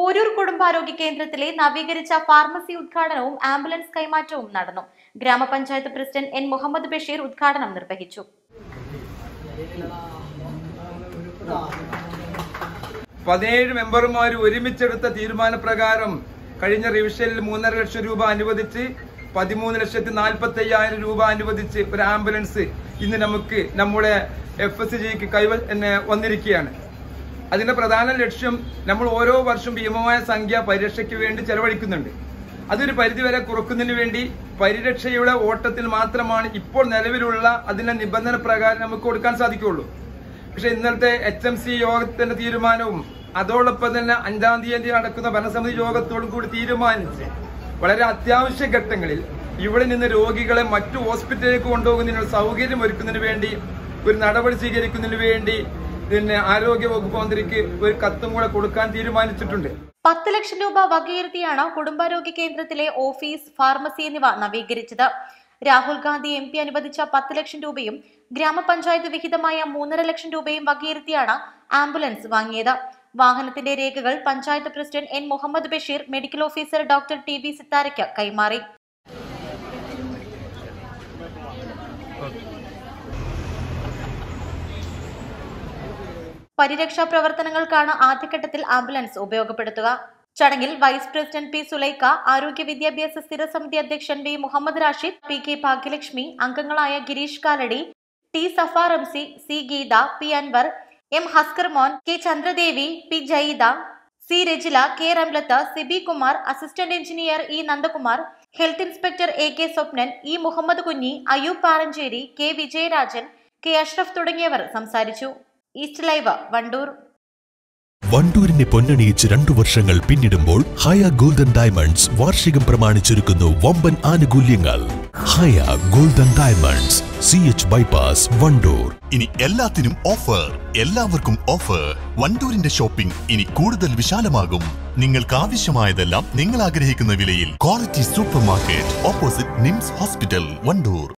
പോരൂർ കുടുംബാരോഗ്യ കേന്ദ്രത്തിലെ നവീകരിച്ച ഫാർമസി ഉദ്ഘാടനവും ആംബുലൻസ് കൈമാറ്റവും നടന്നു. ഗ്രാമപഞ്ചായത്ത് പ്രസിഡന്റ് എൻ മുഹമ്മദ് ബഷീർ ഉദ്ഘാടനം നിർവഹിച്ചു. പതിനേഴ് മെമ്പർമാർ ഒരുമിച്ചെടുത്ത തീരുമാനപ്രകാരം കഴിഞ്ഞ റിവിഷനിൽ മൂന്നര ലക്ഷം രൂപ അനുവദിച്ച് പതിമൂന്ന് ലക്ഷത്തി നാൽപ്പത്തി അയ്യായിരം രൂപ അനുവദിച്ച് ഒരു ആംബുലൻസ് ഇന്ന് നമുക്ക് നമ്മുടെ എഫ് എസ് ജിക്ക് കൈവ വന്നിരിക്കുകയാണ്. അതിന്റെ പ്രധാന ലക്ഷ്യം നമ്മൾ ഓരോ വർഷം ഭീമമായ സംഖ്യ പരിരക്ഷയ്ക്ക് വേണ്ടി ചെലവഴിക്കുന്നുണ്ട്. അതൊരു പരിധിവരെ കുറക്കുന്നതിന് വേണ്ടി പരിരക്ഷയുടെ ഓട്ടത്തിൽ മാത്രമാണ് ഇപ്പോൾ നിലവിലുള്ള അതിന്റെ നിബന്ധന പ്രകാരം നമുക്ക് കൊടുക്കാൻ സാധിക്കുകയുള്ളൂ. പക്ഷെ ഇന്നലത്തെ എച്ച് എം സി യോഗത്തിന്റെ തീരുമാനവും അതോടൊപ്പം തന്നെ അഞ്ചാം തീയതി നടക്കുന്ന ഭരണസമിതി യോഗത്തോടും കൂടി തീരുമാനിച്ച് വളരെ അത്യാവശ്യ ഘട്ടങ്ങളിൽ ഇവിടെ നിന്ന് രോഗികളെ മറ്റു ഹോസ്പിറ്റലിലേക്ക് കൊണ്ടുപോകുന്നതിനുള്ള സൗകര്യം ഒരുക്കുന്നതിന് വേണ്ടി ഒരു നടപടി സ്വീകരിക്കുന്നതിന് വേണ്ടി പിന്നെ ആരോഗ്യ വകുപ്പ് മന്ത്രിക്ക് ഒരു കത്തും കൂടെ കൊടുക്കാൻ തീരുമാനിച്ചിട്ടുണ്ട്. പത്ത് ലക്ഷം രൂപ വകയിരുത്തിയാണ് കുടുംബാരോഗ്യ കേന്ദ്രത്തിലെ ഓഫീസ് ഫാർമസി എന്നിവ നവീകരിച്ചത്. രാഹുൽ ഗാന്ധി എം പി അനുവദിച്ച പത്ത് ലക്ഷം രൂപയും ഗ്രാമപഞ്ചായത്ത് വിഹിതമായ മൂന്നര ലക്ഷം രൂപയും വകയിരുത്തിയാണ് ആംബുലൻസ് വാങ്ങിയത്. വാഹനത്തിന്റെ രേഖകൾ panchayat president N. Muhammad Basheer medical officer doctor T V സിത്താരയ്ക്ക് കൈമാറി. പരിരക്ഷാ പ്രവർത്തനങ്ങൾക്കാണ് ആദ്യഘട്ടത്തിൽ ആംബുലൻസ് ഉപയോഗപ്പെടുത്തുക. ചടങ്ങിൽ വൈസ് പ്രസിഡന്റ് പി സുലൈക്ക ആരോഗ്യ വിദ്യാഭ്യാസ സ്ഥിരസമിതി അധ്യക്ഷൻ V Muhammad Rashid P K Bhagyalakshmi അംഗങ്ങളായ Girish Kaladi T Safa Ramsi C Geetha P Anvar M Haskar Mon K Chandradevi P Jayida C Rajila K Ramlath Sibi Kumar assistant engineer E Nandakumar health inspector A K Swapnan E Muhammad Kunhi Ayyub Paranchery K Vijayarajan K Ashraf തുടങ്ങിയവർ സംസാരിച്ചു. East Live Wandoor. വണ്ടൂരിനെ പൊന്നണിയിച്ച് രണ്ടു വർഷങ്ങൾ പിന്നിടുമ്പോൾ ഹയ golden diamonds വാർഷികം പ്രമാണിച്ചൊരുക്കുന്നു വമ്പൻ ആനുകൂല്യങ്ങൾ. Haya golden diamonds C H bypass Wandoor. ഇനി എല്ലാത്തിനും ഓഫർ. എല്ലാവർക്കും ഓഫർ. വണ്ടൂരിന്റെ ഷോപ്പിംഗ് ഇനി കൂടുതൽ വിശാലമാകും. നിങ്ങൾക്ക് ആവശ്യമായതെല്ലാം നിങ്ങൾ ആഗ്രഹിക്കുന്ന വിലയിൽ. Quality supermarket opposite NIMS hospital Wandoor.